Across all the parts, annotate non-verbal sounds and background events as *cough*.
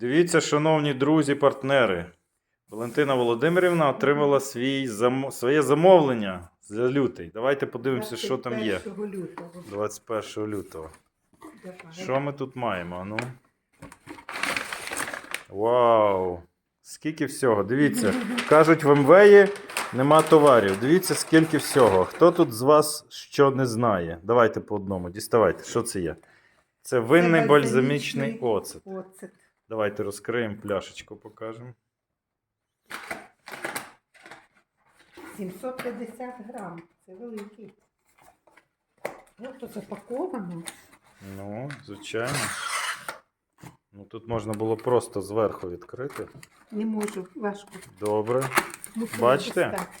Дивіться, шановні друзі, партнери. Валентина Володимирівна отримала свій зам... своє замовлення за лютий. Давайте подивимося, що там є. 21 лютого. 21 лютого. Що ми тут маємо? Ну. Вау! Скільки всього. Дивіться. *laughs* Кажуть, в МВЄ нема товарів. Дивіться, скільки всього. Хто тут з вас що не знає? Давайте по одному. Діставайте, що це є? Це винний бальзамічний оцет. Давайте розкриємо пляшечку, покажемо. 750 грам. Це великий. Ось запаковано. Ну, звичайно. Ну, тут можна було просто зверху відкрити. Не можу, важко. Добре. Мусила Бачите? дістати.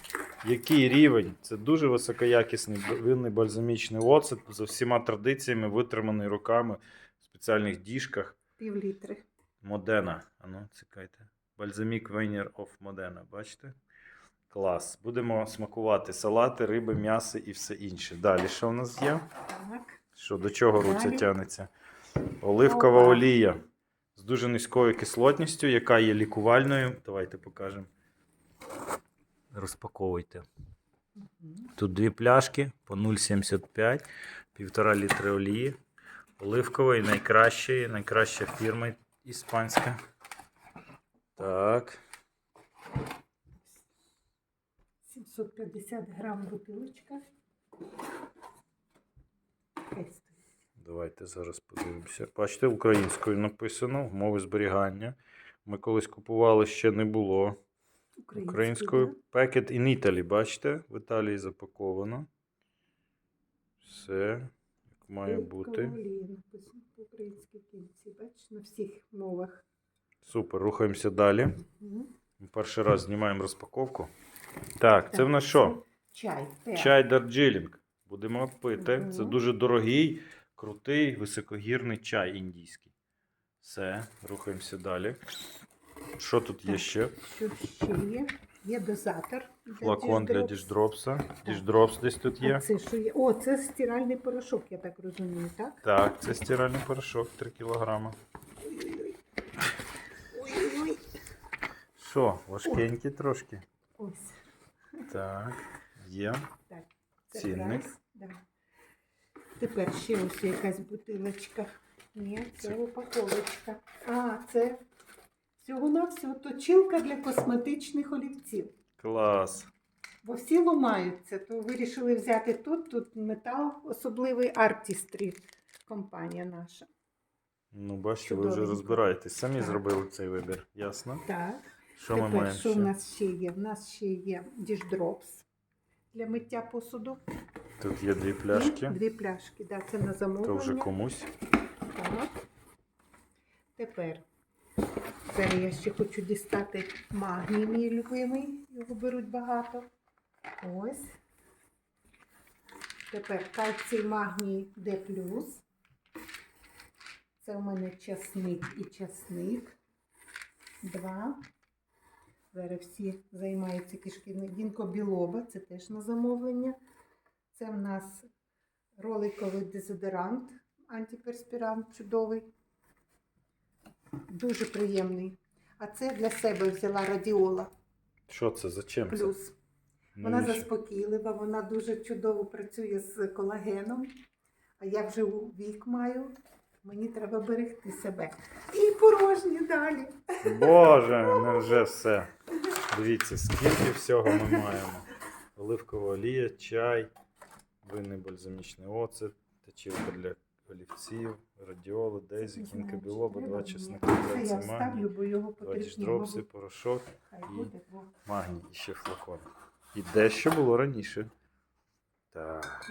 Який рівень? Це дуже високоякісний винний бальзамічний оцет за всіма традиціями, витриманий руками в спеціальних діжках. Пів літри. Модена. Ану, цікайте. Бальзамік Вейнер оф Модена. Бачите? Клас. Будемо смакувати салати, риби, м'ясо і все інше. Далі що в нас є? Так. Що до чого руця тягнеться? Оливкова Опа. олія з дуже низькою кислотністю, яка є лікувальною. Давайте покажемо. Розпаковуйте. Тут дві пляшки по 0,75, півтора літри олії. Оливкової, найкращої, найкраща фірма іспанська. Так. 750 грам бутилочка. Давайте зараз подивимося. Бачите, українською написано, умови зберігання. Ми колись купували, ще не було. Українською да? Packet in Italy, бачите? В Італії запаковано. Все, як має бути. Супер, рухаємося далі. Мгм. Перший раз знімаємо розпаковку. Так, це в нас що? Чай. Чай Дарджилінг. Будемо пити. Це дуже дорогий, крутий, високогірний чай індійський. Все, рухаємося далі. Що тут є ще? Що ще є? Є дозатор. для Флакон для діждропс. діждропса. Діждропс десь тут А є. це що є? О, це стиральний порошок, я так розумію, так? Так, це стиральний порошок 3 кг. Що, важкенький трошки. Ось. Так, є. Так. Це Цінник. раз, Да. Тепер ще ось якась бутилочка. Ні, це упаковочка. А, це всього-навсього точилка для косметичних олівців. Клас. Бо всі ломаються, то вирішили взяти тут, тут метал, особливий Artistry компанія наша. Ну, бачите, ви вже Чудовенько. розбираєтесь. Самі Так. зробили цей вибір. Ясно? Так. Що ми Тепер, маємо що в нас ще є? В нас ще є діждропс для миття посуду. Тут є дві І пляшки. дві пляшки, да, це на То замовлення. вже комусь. Так. Тепер, тепер я ще хочу дістати магній, мій любимий. Його беруть багато. Ось. Тепер кальцій магній Д+. Це у мене часник і часник. Два. Зараз всі займаються кишківним. Дінко білоба, це теж на замовлення. Це в нас роликовий дезодорант, антиперспірант чудовий. Дуже приємний. А це для себе взяла радіола Що це? За чим це? Вона Навіщо? заспокійлива, вона дуже чудово працює з колагеном. А я вже вік маю. Мені треба берегти себе. І порожні далі. Боже, невже все. Дивіться, скільки всього ми маємо. Оливкова олія, чай, винний бальзамічний оцет, течівка для олівців, радіоли, дезі, кінка білоба, два чесника, два його два діждропси, порошок, і- магній і ще флакон. І дещо було раніше. Так.